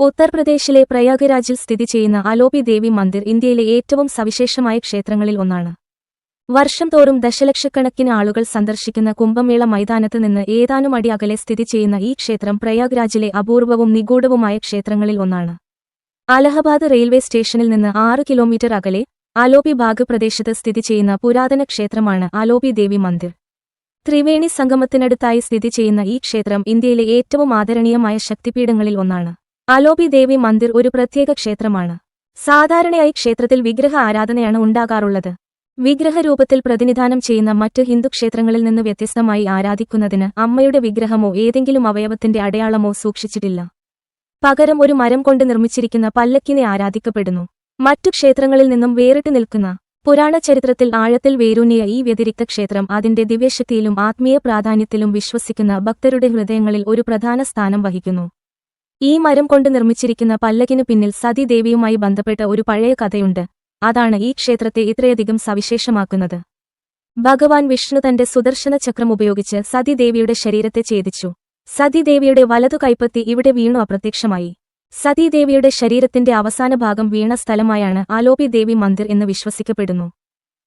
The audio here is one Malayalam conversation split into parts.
ഉത്തർപ്രദേശിലെ പ്രയാഗരാജിൽ സ്ഥിതി ചെയ്യുന്ന അലോപി ദേവി മന്ദിർ ഇന്ത്യയിലെ ഏറ്റവും സവിശേഷമായ ക്ഷേത്രങ്ങളിൽ ഒന്നാണ്. വർഷം തോറും ദശലക്ഷക്കണക്കിന് ആളുകൾ സന്ദർശിക്കുന്ന കുംഭമേള മൈതാനത്ത് നിന്ന് ഏതാനും അടി അകലെ സ്ഥിതി ചെയ്യുന്ന ഈ ക്ഷേത്രം പ്രയാഗ്രാജിലെ അപൂർവവും നിഗൂഢവുമായ ക്ഷേത്രങ്ങളിൽ ഒന്നാണ്. അലഹബാദ് റെയിൽവേ സ്റ്റേഷനിൽ നിന്ന് ആറ് കിലോമീറ്റർ അകലെ അലോപി ബാഗ് പ്രദേശത്ത് സ്ഥിതി ചെയ്യുന്ന പുരാതന ക്ഷേത്രമാണ് അലോപി ദേവി മന്ദിർ. ത്രിവേണി സംഗമത്തിനടുത്തായി സ്ഥിതി ചെയ്യുന്ന ഈ ക്ഷേത്രം ഇന്ത്യയിലെ ഏറ്റവും ആദരണീയമായ ശക്തിപീഠങ്ങളിൽ ഒന്നാണ്. അലോപി ദേവി മന്ദിർ ഒരു പ്രത്യേക ക്ഷേത്രമാണ്. സാധാരണയായി ക്ഷേത്രത്തിൽ വിഗ്രഹ ആരാധനയാണ് ഉണ്ടാകാറുള്ളത്. വിഗ്രഹരൂപത്തിൽ പ്രതിനിധാനം ചെയ്യുന്ന മറ്റ് ഹിന്ദു ക്ഷേത്രങ്ങളിൽ നിന്ന് വ്യത്യസ്തമായി ആരാധിക്കുന്നതിന് അമ്മയുടെ വിഗ്രഹമോ ഏതെങ്കിലും അവയവത്തിന്റെ അടയാളമോ സൂക്ഷിച്ചിട്ടില്ല. പകരം ഒരു മരം കൊണ്ട് നിർമ്മിച്ചിരിക്കുന്ന പല്ലക്കിനെ ആരാധിക്കപ്പെടുന്നു. മറ്റു ക്ഷേത്രങ്ങളിൽ നിന്നും വേറിട്ട് നിൽക്കുന്ന പുരാണ ചരിത്രത്തിൽ ആഴത്തിൽ വേരൂന്നിയ ഈ വ്യതിരിക്ത ക്ഷേത്രം അതിന്റെ ദിവ്യശക്തിയിലും ആത്മീയ പ്രാധാന്യത്തിലും വിശ്വസിക്കുന്ന ഭക്തരുടെ ഹൃദയങ്ങളിൽ ഒരു പ്രധാന സ്ഥാനം വഹിക്കുന്നു. ഈ മരം കൊണ്ട് നിർമ്മിച്ചിരിക്കുന്ന പല്ലകിനു പിന്നിൽ സതീദേവിയുമായി ബന്ധപ്പെട്ട ഒരു പഴയ കഥയുണ്ട്. അതാണ് ഈ ക്ഷേത്രത്തെ ഇത്രയധികം സവിശേഷമാക്കുന്നത്. ഭഗവാൻ വിഷ്ണു തന്റെ സുദർശന ചക്രം ഉപയോഗിച്ച് സതീദേവിയുടെ ശരീരത്തെ ഛേദിച്ചു. സതീദേവിയുടെ വലതു കൈപ്പത്തി ഇവിടെ വീണു അപ്രത്യക്ഷമായി. സതീദേവിയുടെ ശരീരത്തിന്റെ അവസാന ഭാഗം വീണ സ്ഥലമായാണ് ആലോപി ദേവി മന്ദിർ എന്ന് വിശ്വസിക്കപ്പെടുന്നു.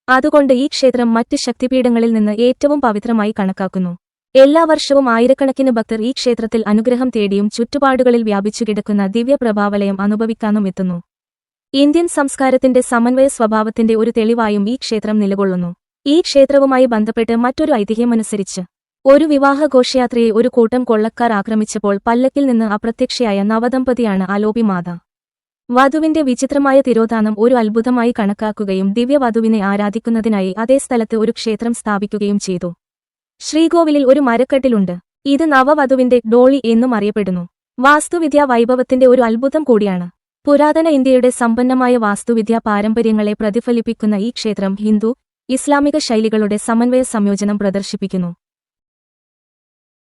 അതുകൊണ്ട് ഈ ക്ഷേത്രം മറ്റ് ശക്തിപീഠങ്ങളിൽ നിന്ന് ഏറ്റവും പവിത്രമായി കണക്കാക്കുന്നു. എല്ലാ വർഷവും ആയിരക്കണക്കിന് ഭക്തർ ഈ ക്ഷേത്രത്തിൽ അനുഗ്രഹം തേടിയും ചുറ്റുപാടുകളിൽ വ്യാപിച്ചു കിടക്കുന്ന ദിവ്യപ്രഭാവലയം അനുഭവിക്കാനും എത്തുന്നു. ഇന്ത്യൻ സംസ്കാരത്തിന്റെ സമന്വയ സ്വഭാവത്തിന്റെ ഒരു തെളിവായും ഈ ക്ഷേത്രം നിലകൊള്ളുന്നു. ഈ ക്ഷേത്രവുമായി ബന്ധപ്പെട്ട് മറ്റൊരു ഐതിഹ്യമനുസരിച്ച് ഒരു വിവാഹ ഘോഷയാത്രയെ ഒരു കൂട്ടം കൊള്ളക്കാർ ആക്രമിച്ചപ്പോൾ പല്ലക്കിൽ നിന്ന് അപ്രത്യക്ഷയായ നവദമ്പതിയാണ് അലോപി മാത. വധുവിന്റെ വിചിത്രമായ തിരോധാനം ഒരു അത്ഭുതമായി കണക്കാക്കുകയും ദിവ്യവധുവിനെ ആരാധിക്കുന്നതിനായി അതേ സ്ഥലത്ത് ഒരു ക്ഷേത്രം സ്ഥാപിക്കുകയും ചെയ്തു. ശ്രീകോവിലിൽ ഒരു മരക്കെട്ടിലുണ്ട്. ഇത് നവവധുവിന്റെ ഡോളി എന്നും അറിയപ്പെടുന്നു. വാസ്തുവിദ്യാ വൈഭവത്തിന്റെ ഒരു അത്ഭുതം കൂടിയാണ്. പുരാതന ഇന്ത്യയുടെ സമ്പന്നമായ വാസ്തുവിദ്യാ പാരമ്പര്യങ്ങളെ പ്രതിഫലിപ്പിക്കുന്ന ഈ ക്ഷേത്രം ഹിന്ദു ഇസ്ലാമിക ശൈലികളുടെ സമന്വയ സംയോജനം പ്രദർശിപ്പിക്കുന്നു.